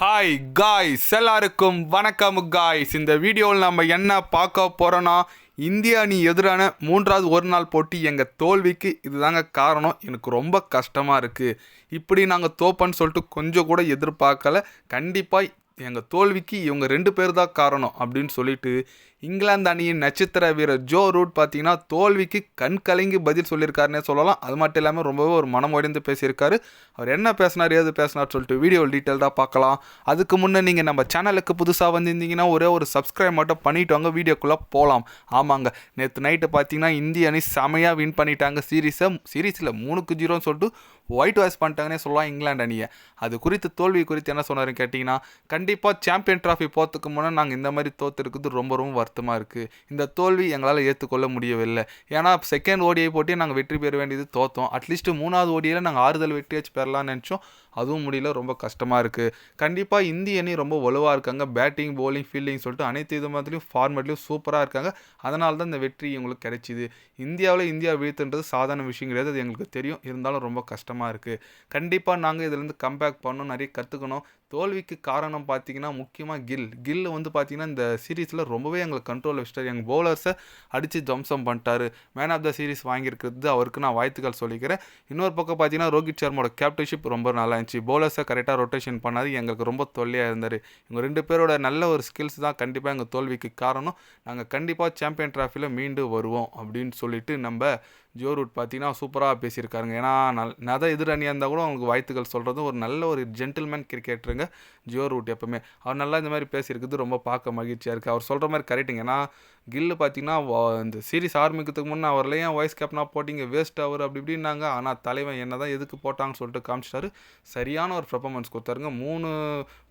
Hi guys எல்லாருக்கும் வணக்கம் guys இந்த வீடியோவில் நம்ம என்ன பார்க்க போகிறோன்னா இந்தியா அணி எதிரான மூன்றாவது ஒரு நாள் போட்டி எங்கள் தோல்விக்கு இதுதாங்க காரணம். எனக்கு ரொம்ப கஷ்டமாக இருக்குது இப்படி நாங்கள் தோப்பன்னு சொல்லிட்டு கொஞ்சம் கூட எதிர்பார்க்கல. கண்டிப்பாக எங்கள் தோல்விக்கு இவங்க ரெண்டு பேர் தான் காரணம் அப்படின்னு சொல்லிட்டு இங்கிலாந்து அணியின் நட்சத்திர வீரர் ஜோ ரூட் பார்த்தீங்கன்னா தோல்விக்கு கண் கலங்கி பதில் சொல்லியிருக்காருன்னே சொல்லலாம். அது மட்டும் இல்லாமல் ரொம்பவே ஒரு மனம் உடைந்து பேசியிருக்காரு. அவர் என்ன பேசினார் ஏது பேசினார் சொல்லிட்டு வீடியோ டீட்டெயில்டாக பார்க்கலாம். அதுக்கு முன்னே நீங்கள் நம்ம சேனலுக்கு புதுசாக வந்திருந்தீங்கன்னா ஒரே ஒரு சப்ஸ்கிரைப் மட்டும் பண்ணிட்டு வாங்க வீடியோக்குள்ளே போகலாம் ஆமாங்க நேற்று நைட்டு பார்த்தீங்கன்னா இந்திய அணி செமையாக வின் பண்ணிட்டாங்க. சீரீஸை சீரீஸில் மூணுக்கு ஜீரோன்னு சொல்லிட்டு ஒயிட் வாஷ் பண்ணிட்டாங்கன்னே சொல்லலாம் இங்கிலாந்து அணியை. அது குறித்து தோல்வி குறித்து என்ன சொன்னாருன்னு கேட்டிங்கன்னா கண்டிப்பாக சாம்பியன் ட்ராஃபி போகிறதுக்கு முன்னே நாங்கள் இந்த மாதிரி தோத்துருக்குது ரொம்ப ரொம்ப வருத்தமாக இருக்குது இந்த தோல்வி எங்களால் ஏற்றுக்கொள்ள முடியவில்லை. ஏன்னா செகண்ட் ஓடியை போட்டி நாங்கள் வெற்றி பெற வேண்டியது தோத்தோம். அட்லீஸ்ட் மூணாவது ஓடியில் நாங்கள் ஆறுதல் வெற்றியாச்சு பெறலாம்னு நினச்சோம். அதுவும் முடியல ரொம்ப கஷ்டமாக இருக்குது கண்டிப்பாக இந்திய அணி ரொம்ப வலுவாக இருக்காங்க. பேட்டிங் போலிங் ஃபீல்டிங் சொல்லிட்டு அனைத்து விதமாத்துலேயும் ஃபார்மேட்லையும் சூப்பராக இருக்காங்க. அதனால தான் இந்த வெற்றி எங்களுக்கு கிடைச்சிது. இந்தியாவில் இந்தியா வீழ்த்துன்றது சாதாரண விஷயம் கிடையாது. அது எங்களுக்கு தெரியும். இருந்தாலும் ரொம்ப கஷ்டமாக இருக்குது கண்டிப்பாக நாங்கள் இதுலேருந்து கம்பேக் பண்ணணும் நிறைய கற்றுக்கணும் தோல்விக்கு காரணம் பார்த்தீங்கன்னா முக்கியமாக கில். கில் வந்து பார்த்தீங்கன்னா இந்த சீரீஸில் ரொம்பவே எங்களை கண்ட்ரோலில் வச்சுட்டார். எங்கள் பவுலர்ஸை அடித்து ஜம்சம் பண்ணிட்டாரு. மேன் ஆஃப் த சீரிஸ் வாங்கியிருக்கிறது அவருக்கு நான் வாழ்த்துக்கள் சொல்லிக்கிறேன். இன்னொரு பக்கம் பார்த்தீங்கன்னா ரோஹித் சர்மாவோட கேப்டன்ஷிப் ரொம்ப நல்லா இருந்துச்சு. பவுலர்ஸை கரெக்டாக ரொட்டேஷன் பண்ணாது எங்களுக்கு ரொம்ப தொல்லையாக இருந்தார். இவங்க ரெண்டு பேரோட நல்ல ஒரு ஸ்கில்ஸ் தான் கண்டிப்பாக எங்கள் தோல்விக்கு காரணம். நாங்கள் கண்டிப்பாக சாம்பியன் ட்ராஃபியில் மீண்டு வருவோம் அப்படின்னு சொல்லிட்டு நம்ம ஜோ ரூட் பார்த்தீங்கன்னா சூப்பராக பேசியிருக்காருங்க. ஏன்னா நல் நத எதிர் அணியாக இருந்தால் கூட அவங்களுக்கு வாழ்த்துக்கள் சொல்கிறது ஒரு நல்ல ஒரு ஜென்டில்மேன் கிரிக்கெட்டருங்க ஜியோ ரூட் எப்பவுமே. அவர் நல்லா இந்த மாதிரி பேசியிருக்குது ரொம்ப பார்க்க மகிழ்ச்சியாக இருக்குது அவர் சொல்கிற மாதிரி கரெக்டுங்க ஏன்னா கில்லு பார்த்தீங்கன்னா இந்த சீரிஸ் ஆரம்பிக்கிறதுக்கு முன்னே அவரில் ஏன் வாய்ஸ் கேப்னா போட்டிங்க? வேஸ்ட் அவர் அப்படி இப்படின்னாங்க. ஆனால் தலைவன் என்ன தான் எதுக்கு போட்டாங்கன்னு சொல்லிட்டு காமிச்சிட்டாரு. சரியான ஒரு பெர்ஃபார்மன்ஸ் கொடுத்தாருங்க. மூணு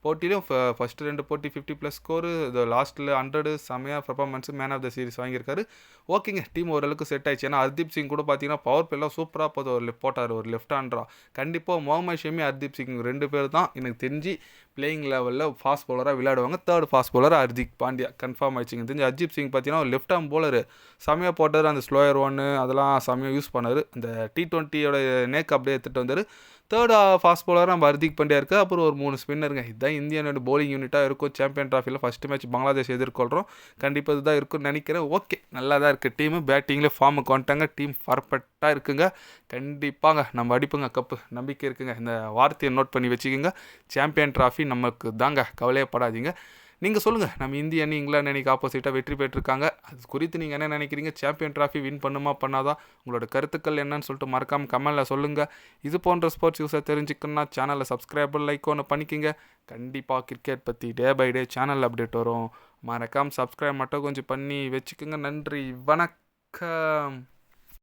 போட்டியிலும் ஃபஸ்ட்டு ரெண்டு போட்டி ஃபிஃப்டி ப்ளஸ் ஸ்கோரு லாஸ்ட்டில் ஹண்ட்ரடு செமையாக performance man of the series வாங்கியிருக்காரு. ஓகேங்க டீம் ஓரளவுக்கு செட் ஆயிடுச்சு. ஏன்னா ஹர்தீப் சிங் கூட பார்த்தீங்கன்னா பவர் பிளேலாம் சூப்பராக போது. ஒரு போட்டார். ஒரு லெஃப்ட் ஹேண்ட்ரா கண்டிப்பாக முகமது ஷமி ஹர்தீப் சிங் ரெண்டு பேர் தான். எனக்கு தெரிஞ்சு பிளேயிங் லெவலில் ஃபாஸ்ட் பவுலராக விளையாடுவாங்க. Third fast bowler Hardik Pandya. Confirm ஆயிடுச்சுங்க. தெரிஞ்சு அஜித் சிங் பார்த்தீங்கன்னா ஒரு லெஃப்ட் ஆம் போலர் செமையாக போட்டார். அந்த ஸ்லோயர் ஒன்று அதெல்லாம் செமையாக யூஸ் பண்ணார். அந்த டி டுவெண்ட்டியோட நேக் அப்படியே எடுத்துகிட்டு வந்தார். தேர்ட் ஃபாஸ்ட் பவுலராக நம்ம ஹர்திக் பாண்டியா இருக்குது அப்புறம் ஒரு மூணு ஸ்பின்னருங்க இதுதான் இந்தியனோட போலிங் யூனிட்டாக இருக்கும். சாம்பியன் ட்ராஃபியில் ஃபஸ்ட் மேட்ச் பங்களாதேஷ் எதிர்கொள்கிறோம் கண்டிப்பாக இதுதான் இருக்கும்னு நினைக்கிறேன். ஓகே நல்லா தான் இருக்குது டீமு பேட்டிங்கில் ஃபார்முக்கு வந்துட்டாங்க. டீம் பர்ஃபெக்டாக இருக்குங்க. கண்டிப்பாங்க. நம்ம அடிப்புங்க கப்பு. நம்பிக்கை இருக்குங்க. இந்த வார்த்தையை நோட் பண்ணி வச்சுக்கோங்க. சாம்பியன் ட்ராஃபி நமக்கு தாங்க கவலையப்படாதீங்க. நீங்கள் சொல்லுங்கள் நம்ம இந்திய அணி இங்கிலாந்து அணிக்கு ஆப்போசிட்டாக வெற்றி பெற்றிருக்காங்க. அது குறித்து நீங்கள் என்ன நினைக்கிறீங்க? சாம்பியன் ட்ராஃபி வின் பண்ணுமா பண்ணாதான் உங்களோட கருத்துக்கள் என்னன்னு சொல்லிட்டு மறக்காமல் கமெண்டில் சொல்லுங்கள் இது போன்ற ஸ்போர்ட்ஸ் யூஸை தெரிஞ்சுக்கணும்னா சேனலை சப்ஸ்கிரைபர் லைக் ஒன்று பண்ணிக்கோங்க. கண்டிப்பாக கிரிக்கெட் பற்றி day by day channel update வரும். மறக்காமல் சப்ஸ்கிரைப் மட்டும் கொஞ்சம் பண்ணி வச்சுக்கோங்க. நன்றி. வணக்கம்.